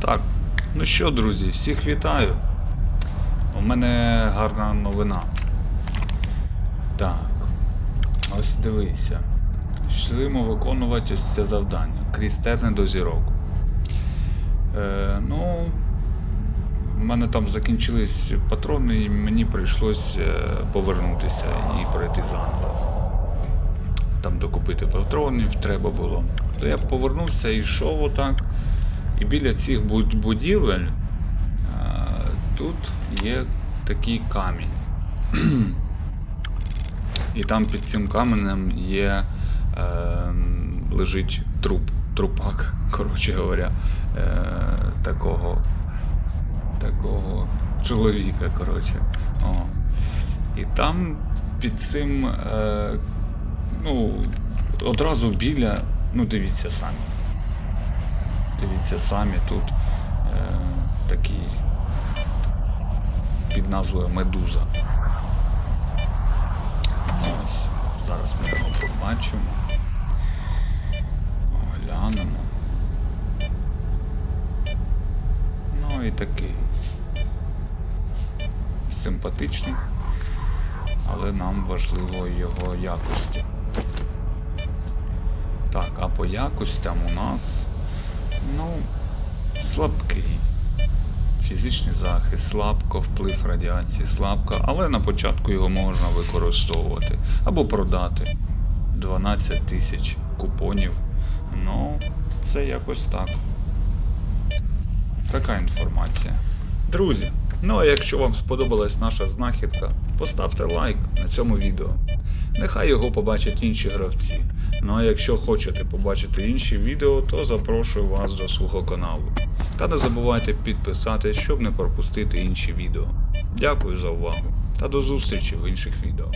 Так, ну що, друзі, всіх вітаю. У мене гарна новина. Так. Ось дивися. Йшли ми виконувати ось це завдання. Крізь терни до зірок. Е, ну, в мене там закінчились патрони, і мені прийшлось е, повернутися і пройти заново. Там докупити патронів треба було. То я повернувся і йшов отак. І біля цих будівель е, тут є такий камінь. І там під цим каменем є, е, лежить труп, трупак, коротше говоря, е, такого, такого чоловіка, коротше. О. І там під цим, е, ну, одразу біля, ну дивіться самі. Дивіться самі тут е, такий під назвою Медуза. Ось, зараз ми його побачимо. Глянемо. Ну і такий. Симпатичний, але нам важливо його якості. Так, а по якостям у нас, ну, слабкий. Фізичний захист, слабко, вплив радіації слабко, але на початку його можна використовувати або продати 12 тисяч купонів. Ну, це якось так. Така інформація. Друзі, ну а якщо вам сподобалась наша знахідка, поставте лайк на цьому відео. Нехай його побачать інші гравці. Ну а якщо хочете побачити інші відео, то запрошую вас до свого каналу. Та не забувайте підписатись, щоб не пропустити інші відео. Дякую за увагу та до зустрічі в інших відео.